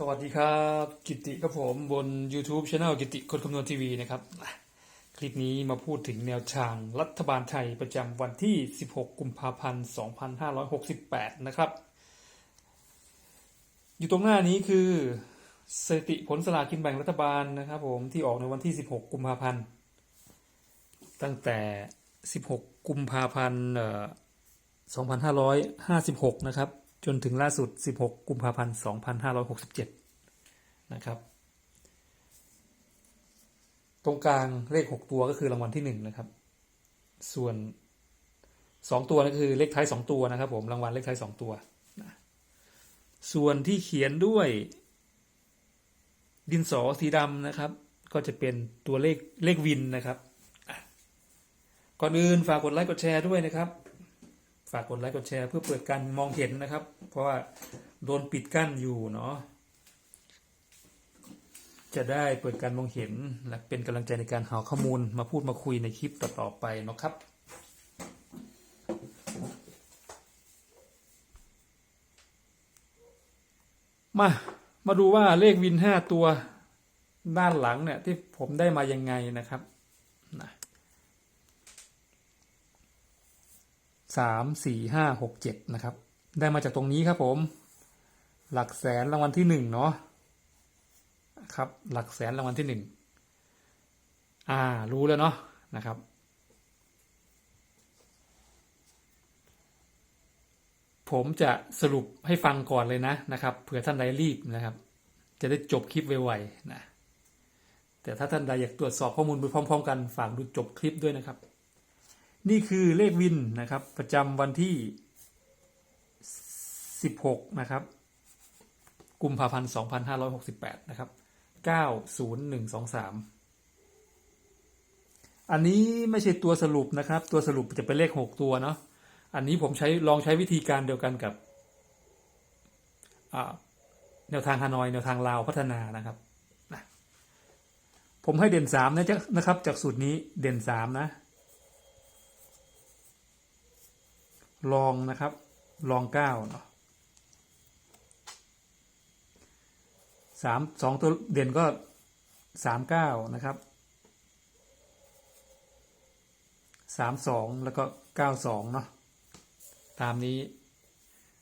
สวัสดีครับ กิติครับผมบน YouTube Channel กิติคนคำนวณทีวีนะครับ คลิปนี้มาพูดถึงแนวทางรัฐบาลไทยประจำวันที่ 16 กุมภาพันธ์ 2568 นะครับ อยู่ตรงหน้านี้คือสถิติผลสลากกินแบ่งรัฐบาลนะครับผมที่ออกในวันที่ 16 กุมภาพันธ์ ตั้งแต่ 16 กุมภาพันธ์เอ่อ2556 นะครับ จนถึงล่าสุด 16 กุมภาพันธ์ 2567 นะครับ ตรงกลางเลข 6 ตัวก็คือรางวัลที่ 1 นะครับ ส่วน 2 ตัวนั่นก็คือเลขท้าย 2 ตัวนะครับผม รางวัลเลขท้าย 2 ตัวนะส่วนที่เขียนด้วย ดินสอสีดำนะครับ ก็จะเป็นตัวเลขเลขวินนะครับก่อนอื่นฝากกดไลค์กดแชร์ด้วยนะครับากกดไลค์กดแชร์เพื่อเปิดการมองเห็นนะครับ เพราะว่าโดนปิดกั้นอยู่เนาะจะได้เปิดการมองเห็นและเป็นกำลังใจในการหาข้อมูลมาพูดมาคุยในคลิปต่อๆไปนะครับมา มาดูว่าเลขวินห้าตัวด้านหลังเนี่ยที่ผมได้มายังไงนะครับนะ สามสี่ห้าหกเจ็ดนะครับ ได้มาจากตรงนี้ครับผม หลักแสนรางวัลที่หนึ่งเนาะครับหลักแสนรางวัลที่หนึ่งอ่ารู้แล้วเนาะนะครับ ผมจะสรุปให้ฟังก่อนเลยนะนะครับเผื่อท่านใดรีบนะครับ จะได้จบคลิปไวๆนะแต่ถ้าท่านใดอยากตรวจสอบข้อมูลไปพร้อม ๆ กันฝากดูจบคลิปด้วยนะครับ นี่คือเลขวินนะครับ ประจำวันที่ 16 นะครับ กุมภาพันธ์ 2568 นะครับ 90123 อันนี้ไม่ใช่ตัวสรุปนะครับ ตัวสรุปจะเป็นเลข 6 ตัวเนาะ อันนี้ผมใช้ลองใช้วิธีการเดียวกันกับแนวทางฮานอย แนวทางลาวพัฒนานะครับผมให้เด่นสามนะจ๊ะนะครับจากสูตรนี้เด่นสามนะ ลองนะครับ ลองเก้าเนาะสามสองตัวเด่นก็สามเก้านะครับสามสองแล้วก็เก้าสองเนาะตามนี้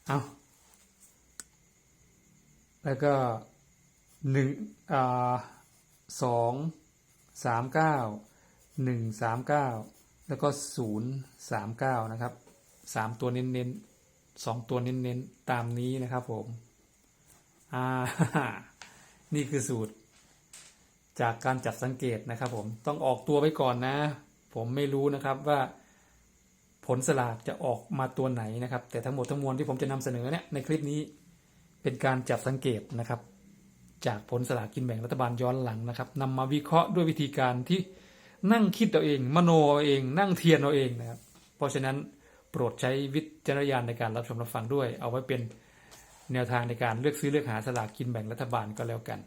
เอาแล้วก็หนึ่งอ่าสองสามเก้าหนึ่งสามเก้าแล้วก็ศูนย์สามเก้านะครับ สามตัวเน้นๆสองตัวเน้นๆตามนี้นะครับผมอ่านี่คือสูตร จากการจับสังเกตนะครับ ผมต้องออกตัวไว้ก่อนนะ ผมไม่รู้นะครับว่าผลสลากจะออกมาตัวไหนนะครับ แต่ทั้งหมดทั้งมวลที่ผมจะนำเสนอเนี่ยในคลิปนี้เป็นการจับสังเกตนะครับ จากผลสลากกินแบ่งรัฐบาลย้อนหลังนะครับนำมาวิเคราะห์ด้วยวิธีการที่นั่งคิดเอาเอง มโนเอาเอง นั่งเทียนเอาเองนะครับ เพราะฉะนั้น โปรดใช้วิจารณญาณในการรับชมรับฟังด้วย เอาไว้เป็นแนวทางในการเลือกซื้อเลือกหาสลากกินแบ่งรัฐบาลก็แล้วกัน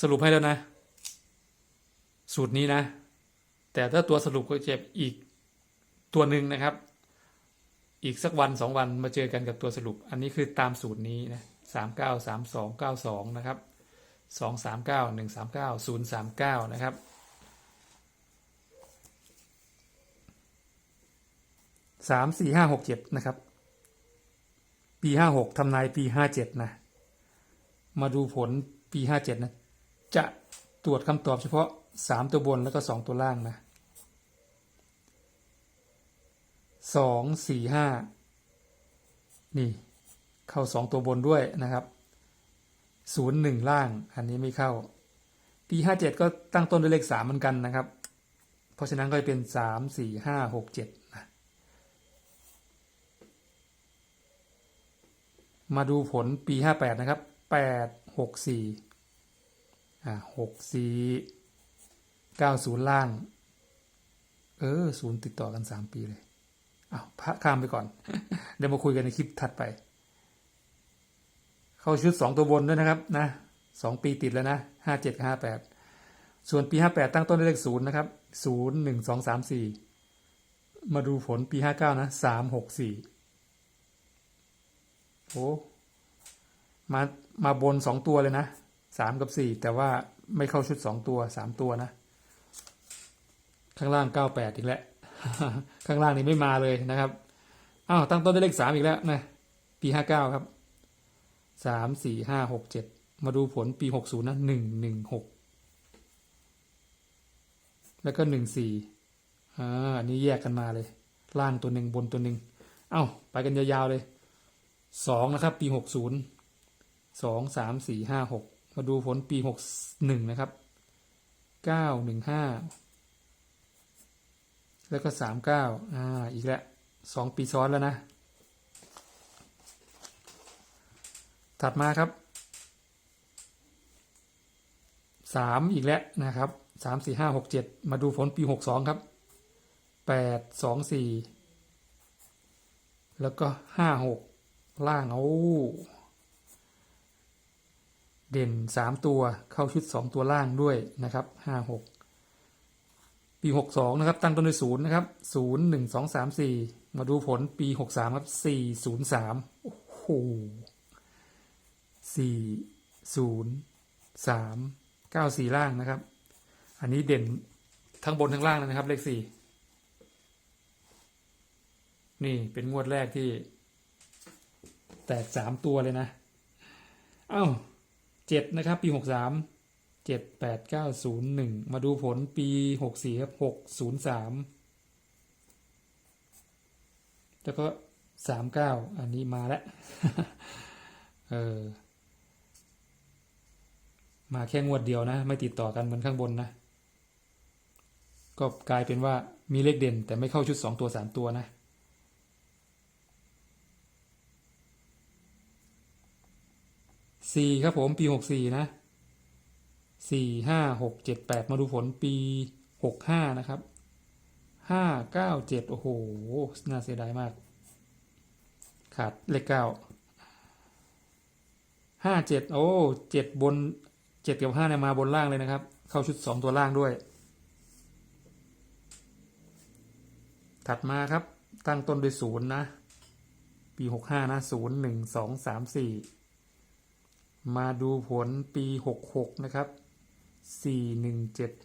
สรุปให้แล้วนะ สูตรนี้นะ แต่ถ้าตัวสรุปก็เจะอีกตัวหนึ่งนะครับ อีกสักวันสองวันมาเจอกันกับตัวสรุป อันนี้คือตามสูตรนี้นะสามเก้าสามสองเก้าสองนะครับสองสามเก้าหนึ่งสามเก้าศูนย์สามเก้านะครับ สามสี่ห้าหกเจ็ดนะครับ ปีห้าหกทำนายปีห้าเจ็ดนะ มาดูผลปีห้าเจ็ดนะ จะตรวจคำตอบเฉพาะสามตัวบนแล้วก็สองตัวล่างนะสองสี่ห้านี่ เข้าสองตัวบนด้วยนะครับศูนย์หนึ่งล่าง อันนี้ไม่เข้า ปีห้าเจ็ดก็ตั้งต้นด้วยเลขสามเหมือนกันนะครับ เพราะฉะนั้นก็จะเป็นสามสี่ห้าหกเจ็ดนะ มาดูผลปีห้าแปดนะครับแปดหกสี่อ่าหกสี่เก้าศูนย์ล่าง เออศูนย์ติดต่อกันสามปีเลยอ้าวพักข้ามไปก่อน เดี๋ยวมาคุยกันในคลิปถัดไป เข้าชุดสองตัวบนด้วยนะครับนะสองปีติดแล้วนะห้าเจ็ดห้าแปดส่วนปีห้าแปดตั้งต้นด้วยเลขศูนย์นะครับศูนย์หนึ่งสองสามสี่มาดูผลปีห้าเก้านะสามหกสี่ อ้มามาบนสองตัวเลยนะสามกับสี่แต่ว่าไม่เข้าชุดสองตัวสามตัวนะ ข้างล่างเก้าแปดอีกแล้ว ข้างล่างนี่ไม่มาเลยนะครับอ้าวตั้งต้นด้วยเลขสามอีกแล้วนะปีห้าเก้าครับสามสี่ห้าหกเจ็ดมาดูผลปีหกศูนย์นะหนึ่งหนึ่งหกแล้วก็หนึ่งสี่อ่าอันนี้แยกกันมาเลย ล่างตัวหนึ่งบนตัวหนึ่งเอ้าไปกันยาวๆเลย สองนะครับ ปีหกศูนย์สองสามสี่ห้าหกมาดูผลปีหกหนึ่งนะครับเก้าหนึ่งห้าแล้วก็สามเก้าอ่า อีกแล้วสองปีซ้อนแล้วนะ ถัดมาครับสามอีกแล้วนะครับสามสี่ห้าหกเจ็ดมาดูผลปีหกสองครับแปดสองสี่แล้วก็ห้าหก ล่างเอาเด่นสามตัวเข้าชุดสองตัวล่างด้วยนะครับห้าหกปีหกสองนะครับตั้งต้นด้วยศูนย์นะครับศูนย์หนึ่งสองสามสี่มาดูผลปีหกสามครับสี่ศูนย์สามโอ้โหสี่ศูนย์สามเก้าสี่ล่างนะครับ อันนี้เด่นทั้งบนทั้งล่างเลยนะครับ เลขสี่นี่เป็นงวดแรกที่ แตกสามตัวเลยนะ เอ้าเจ็ดนะครับปีหกสามเจ็ดแปดเก้าศูนย์หนึ่งมาดูผลปีหกสี่ครับหกศูนย์สามแล้วก็สามเก้าอันนี้มาแล้วเออมาแค่งวดเดียวนะ ไม่ติดต่อกันเหมือนข้างบนนะ ก็กลายเป็นว่ามีเลขเด่นแต่ไม่เข้าชุดสองตัวสามตัวนะ สี่ครับผมปีหกสี่นะสี่ห้าหกเจ็ดแปดมาดูผลปีหกห้านะครับห้าเก้าเจ็ดโอ้โห น่าเสียดายมาก ขาดเลขเก้าห้าเจ็ดโอ้เจ็ดบนเจ็ดกับห้าเนี่ยมาบนล่างเลยนะครับ เข้าชุดสองตัวล่างด้วย ถัดมาครับตั้งต้นด้วยศูนย์นะ ปีหกห้านะศูนย์หนึ่งสองสามสี่ มาดูผลปี 66 นะครับ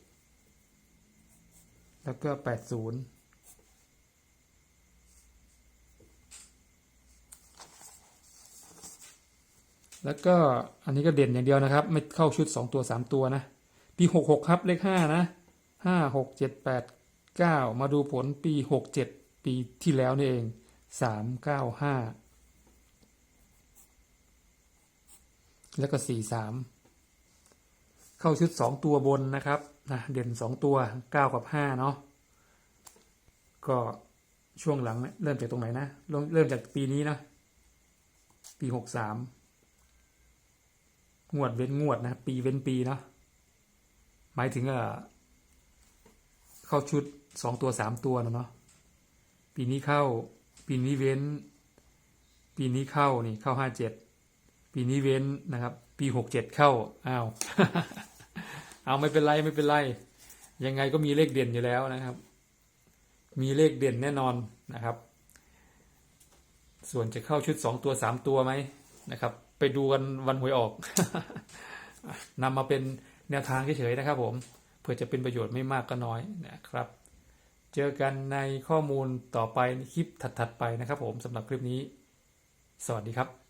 417 แล้วก็ 80 แล้วก็อันนี้ก็เด่นอย่างเดียวนะครับ ไม่เข้าชุด 2 ตัว 3 ตัวนะ ปี 66 ครับ เลข 5 นะ 5 6 7 8 9 มาดูผลปี 67 ปีที่แล้วนี่เอง 395 แล้วก็สี่สามเข้าชุดสองตัวบนนะครับนะเด่นสองตัวเก้ากับห้าเนาะก็ช่วงหลังเเริ่มจากตรงไหนนะเริ่มเริ่มจากปีนี้นะปีหกสามงวดเว้นงวดนะปีเว้นปีเนาะหมายถึงเออเข้าชุดสองตัวสามตัวนะเนาะปีนี้เข้า ปีนี้เว้น ปีนี้เข้านี่เข้าห้าเจ็ด ปีนี้เว้นนะครับ ปีหกเจ็ดเข้าอ้าวเอาไม่เป็นไรไม่เป็นไร ยังไงก็มีเลขเด่นอยู่แล้วนะครับ มีเลขเด่นแน่นอนนะครับ ส่วนจะเข้าชุดสองตัวสามตัวไหมนะครับ ไปดูกันวันหวยออกนำมาเป็นแนวทางเฉยๆนะครับ ผมเพื่อจะเป็นประโยชน์ไม่มากก็น้อยนะครับ เจอกันในข้อมูลต่อไปคลิปถัดๆไปนะครับ ผมสำหรับคลิปนี้ สวัสดีครับ